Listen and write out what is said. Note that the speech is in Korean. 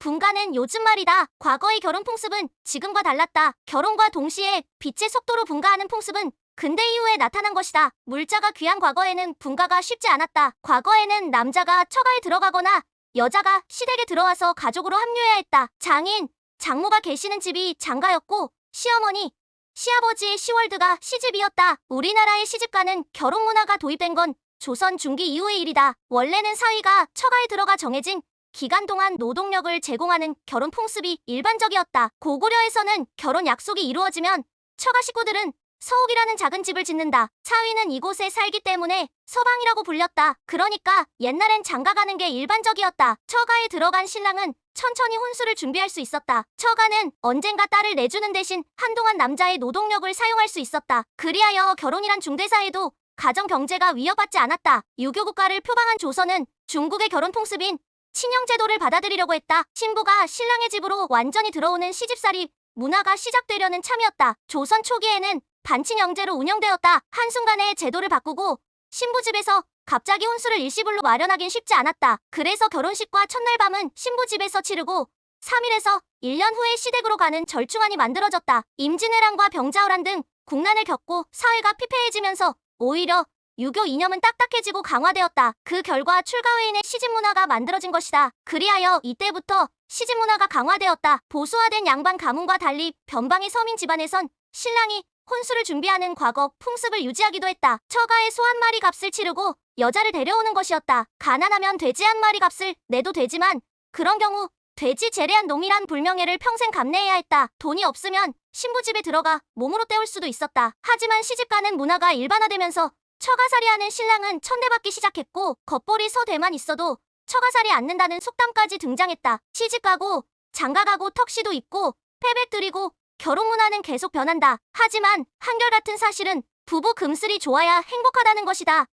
분가는 요즘 말이다. 과거의 결혼 풍습은 지금과 달랐다. 결혼과 동시에 빛의 속도로 분가하는 풍습은 근대 이후에 나타난 것이다. 물자가 귀한 과거에는 분가가 쉽지 않았다. 과거에는 남자가 처가에 들어가거나 여자가 시댁에 들어와서 가족으로 합류해야 했다. 장인, 장모가 계시는 집이 장가였고 시어머니, 시아버지의 시월드가 시집이었다. 우리나라의 시집가는 결혼 문화가 도입된 건 조선 중기 이후의 일이다. 원래는 사위가 처가에 들어가 정해진 기간 동안 노동력을 제공하는 결혼 풍습이 일반적이었다. 고구려에서는 결혼 약속이 이루어지면 처가 식구들은 서옥이라는 작은 집을 짓는다. 사위는 이곳에 살기 때문에 서방이라고 불렸다. 그러니까 옛날엔 장가가는 게 일반적이었다. 처가에 들어간 신랑은 천천히 혼수를 준비할 수 있었다. 처가는 언젠가 딸을 내주는 대신 한동안 남자의 노동력을 사용할 수 있었다. 그리하여 결혼이란 중대사에도 가정 경제가 위협받지 않았다. 유교 국가를 표방한 조선은 중국의 결혼 풍습인 친형 제도를 받아들이려고 했다. 신부가 신랑의 집으로 완전히 들어오는 시집살이 문화가 시작되려는 참이었다. 조선 초기에는 반친형제로 운영되었다. 한순간에 제도를 바꾸고 신부 집에서 갑자기 혼수를 일시불로 마련하긴 쉽지 않았다. 그래서 결혼식과 첫날 밤은 신부 집에서 치르고 3일에서 1년 후에 시댁으로 가는 절충안이 만들어졌다. 임진왜란과 병자호란 등 국난을 겪고 사회가 피폐해지면서 오히려 유교 이념은 딱딱해지고 강화되었다. 그 결과 출가회인의 시집 문화가 만들어진 것이다. 그리하여 이때부터 시집 문화가 강화되었다. 보수화된 양반 가문과 달리 변방의 서민 집안에선 신랑이 혼수를 준비하는 과거 풍습을 유지하기도 했다. 처가의 소한 마리 값을 치르고 여자를 데려오는 것이었다. 가난하면 돼지 한 마리 값을 내도 되지만 그런 경우 돼지 재래한 놈이란 불명예를 평생 감내해야 했다. 돈이 없으면 신부 집에 들어가 몸으로 때울 수도 있었다. 하지만 시집가는 문화가 일반화되면서 처가살이하는 신랑은 천대받기 시작했고 겉벌이 서대만 있어도 처가살이 않는다는 속담까지 등장했다. 시집가고 장가가고 턱시도 입고 패백 드리고 결혼 문화는 계속 변한다. 하지만 한결같은 사실은 부부 금슬이 좋아야 행복하다는 것이다.